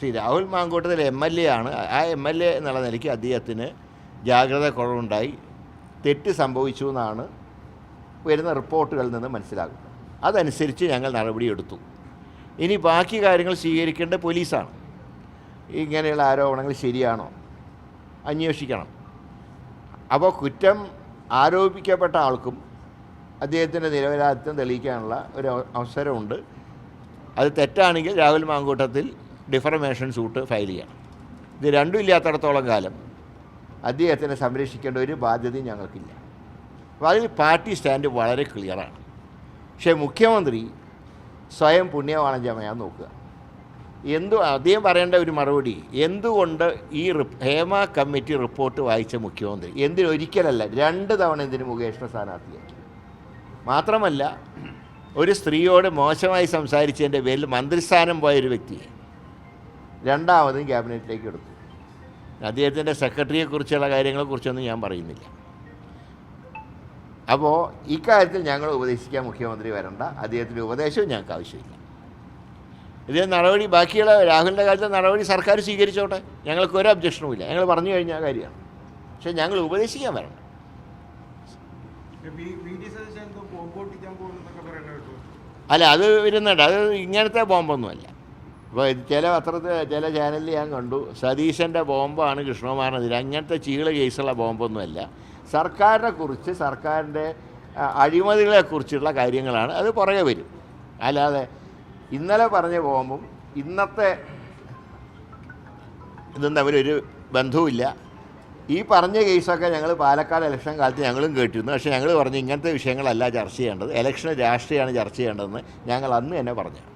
Shri Rahul Mankoottathil M L A ആണ്. ആ M L A എന്നുള്ള നിലയ്ക്ക് അദ്ദേഹത്തിന് ജാഗ്രത കുറവുണ്ടായി. തെറ്റ് സംഭവിച്ചു എന്നാണ് വരുന്ന റിപ്പോർട്ടുകളിൽ നിന്ന് മനസ്സിലാകുന്നത്. അതനുസരിച്ച് ഞങ്ങൾ നടപടിയെടുത്തു ഇനി ബാക്കി കാര്യങ്ങൾ സ്വീകരിക്കേണ്ട പോലീസാണ്. ഇങ്ങനെയുള്ള ആരോപണങ്ങൾ ശരിയാണോ? അന്വേഷിക്കണം. അപ്പോൾ കുറ്റം ആരോപിക്കപ്പെട്ട ആൾക്കും അദ്ദേഹത്തിന്റെ നിരപരാധിത്വം തെളിയിക്കാനുള്ള ഒരു അവസരമുണ്ട്. അത് തെറ്റാണെങ്കിൽ Rahul Mankoottathil defamation suit file ചെയ്യണം ഇത് രണ്ടും ഇല്ലാത്തടത്തോളം കാലം അദ്ദേഹത്തിനെ സംരക്ഷിക്കേണ്ട ഒരു ബാധ്യതയും ഞങ്ങൾക്കില്ല. അപ്പോൾ അതിൽ പാർട്ടി സ്റ്റാൻഡ് വളരെ ക്ലിയറാണ്. പക്ഷേ മുഖ്യമന്ത്രി സ്വയം പുണ്യവാണജ്യമാൻ നോക്കുക. എന്തു അദ്ദേഹം പറയേണ്ട ഒരു മറുപടി എന്തുകൊണ്ട് ഈ ഹേമ കമ്മിറ്റി റിപ്പോർട്ട് വായിച്ച മുഖ്യമന്ത്രി? എന്തിനൊരിക്കലല്ല രണ്ട് തവണ എന്തിന് മുകേഷിനെ സ്ഥാനാർത്ഥിയാക്കി? മാത്രമല്ല ഒരു സ്ത്രീയോട് മോശമായി സംസാരിച്ചതിന്റെ പേരിൽ മന്ത്രിസ്ഥാനം പോയ ഒരു വ്യക്തിയെ രണ്ടാമതും ക്യാബിനറ്റിലേക്ക് എടുത്തു. അദ്ദേഹത്തിന്റെ സെക്രട്ടറിയെക്കുറിച്ചുള്ള കാര്യങ്ങളെക്കുറിച്ചൊന്നും ഞാൻ പറയുന്നില്ല. അപ്പോൾ ഇക്കാര്യത്തിൽ ഞങ്ങൾ ഉപദേശിക്കാൻ മുഖ്യമന്ത്രി വരണ്ട. അദ്ദേഹത്തിന്റെ ഉപദേശവും ഞങ്ങൾക്ക് ആവശ്യമില്ല. ഇതേ നടപടി ബാക്കിയുള്ള രാഹുലിന്റെ കാര്യത്തിൽ നടപടി സർക്കാർ സ്വീകരിച്ചോട്ടെ. ഞങ്ങൾക്ക് ഒരു ഒബ്ജക്ഷനും ഇല്ല. ഞങ്ങൾ പറഞ്ഞു കഴിഞ്ഞ കാര്യമാണ്. പക്ഷേ ഞങ്ങൾ ഉപദേശിക്കാൻ വരണം അല്ല അത് വരുന്നുണ്ട്. അത് ഇങ്ങനത്തെ ബോംബൊന്നുമല്ല ഇപ്പോൾ ചില പത്രത്തിൽ ചില ചാനലിൽ ഞാൻ കണ്ടു. സതീശന്റെ ബോംബാണ് കൃഷ്ണകുമാറിനെതിരെ അങ്ങനത്തെ ചീള കേസുള്ള ബോംബൊന്നുമല്ല. സർക്കാരിനെ കുറിച്ച് സർക്കാരിന്റെ അഴിമതികളെക്കുറിച്ചുള്ള കാര്യങ്ങളാണ്. അത് പുറകെ വരും. അല്ലാതെ ഇന്നലെ പറഞ്ഞ ബോംബും ഇന്നത്തെ ഇതും തമ്മിലൊരു ബന്ധവുമില്ല. ഈ പറഞ്ഞ കേസൊക്കെ ഞങ്ങൾ പാലക്കാട് ഇലക്ഷൻ കാലത്ത് ഞങ്ങളും കേട്ടിരുന്നു. പക്ഷേ ഞങ്ങൾ പറഞ്ഞു ഇങ്ങനത്തെ വിഷയങ്ങളല്ല ചർച്ച ചെയ്യേണ്ടത്. ഇലക്ഷൻ രാഷ്ട്രീയമാണ് ചർച്ച ചെയ്യേണ്ടതെന്ന് ഞങ്ങൾ അന്ന് തന്നെ പറഞ്ഞു.